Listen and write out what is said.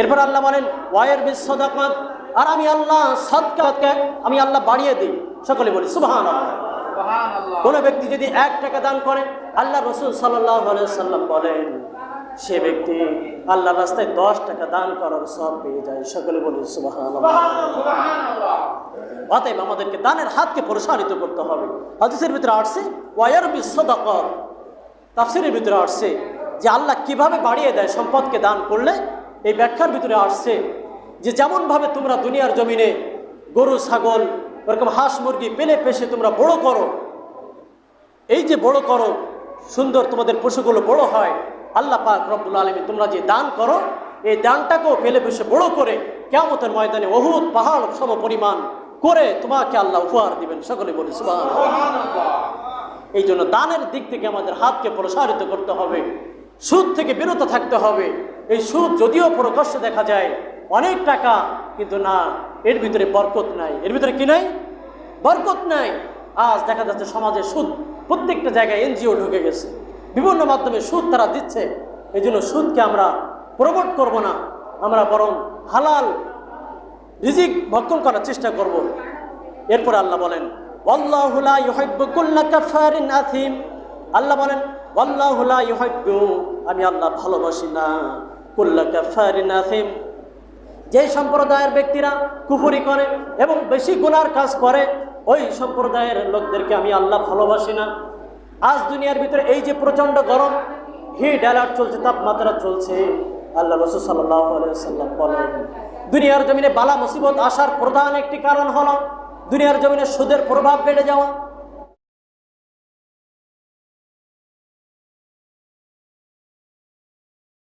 এরপর আল্লাহ বলেন ওয়াইয়ের বিশ্বদাকাত আর আমি আল্লাহ সৎকাতকে আমি আল্লাহ বাড়িয়ে দিই। সকলে বলি সুবাহান কোন ব্যক্তি যদি এক টাকা দান করে আল্লাহ রসুল সাল্লাহ সাল্লাম বলেন সে ব্যক্তি আল্লাহ রাস্তায় দশ টাকা দান করার সব পেয়ে যায়। সকলে বলি সুবাহান অতএব আমাদেরকে দানের হাতকে প্রসারিত করতে হবে। হাদিসের ভিতরে আসছে ওয়ার বিশ্বদাকত তাফসিরের ভিতরে আসছে যে আল্লাহ কীভাবে বাড়িয়ে দেয় সম্পদকে দান করলে এই ব্যাখ্যার ভিতরে আসছে যে যেমনভাবে তোমরা দুনিয়ার জমিনে গরু ছাগল ওরকম হাঁস মুরগি পেলে পেশে তোমরা বড় করো। এই যে বড় করো সুন্দর তোমাদের পশুগুলো বড় হয় আল্লাহ পাক রব্বুল আলমী তোমরা যে দান করো এই দানটাকেও পেলে পেশে বড় করে কেমতের ময়দানে অহুত পাহাড় সম পরিমাণ করে তোমাকে আল্লাহ উপহার দিবেন। সকলে বলি। এই জন্য দানের দিক থেকে আমাদের হাতকে প্রসারিত করতে হবে সুদ থেকে বিরত থাকতে হবে এই সুদ যদিও প্রকাশ্য দেখা যায়, অনেক টাকা, কিন্তু না, এর ভিতরে বরকত নাই। এর ভিতরে কি নাই? বরকত নাই। আজ দেখা যাচ্ছে সমাজে সুদ প্রত্যেকটা জায়গায় এনজিও ঢুকে গেছে। বিভিন্ন মাধ্যমে সুদ তারা দিচ্ছে। এই জন্য সুদকে আমরা প্রমোট করব না। আমরা বরং হালাল রিজিক ভক্ষণ করার চেষ্টা করব। এরপর আল্লাহ বলেন আল্লাহ বলেন আমি আল্লাহ ভালোবাসি না। যে সম্প্রদায়ের ব্যক্তিরা কুফুরি করে এবং বেশি গুনার কাজ করে, ওই সম্প্রদায়ের লোকদেরকে আমি আল্লাহ ভালোবাসি না। আজ দুনিয়ার ভিতরে এই যে প্রচণ্ড গরম হিট অ্যালার্ট চলছে, তাপমাত্রা চলছে, আল্লাহ রসুল সাল্লাম বলেন, দুনিয়ার জমিনে বালা মুসিবত আসার প্রধান একটি কারণ হলো, দুনিয়ার জমিনে সুদের প্রভাব বেড়ে যাওয়া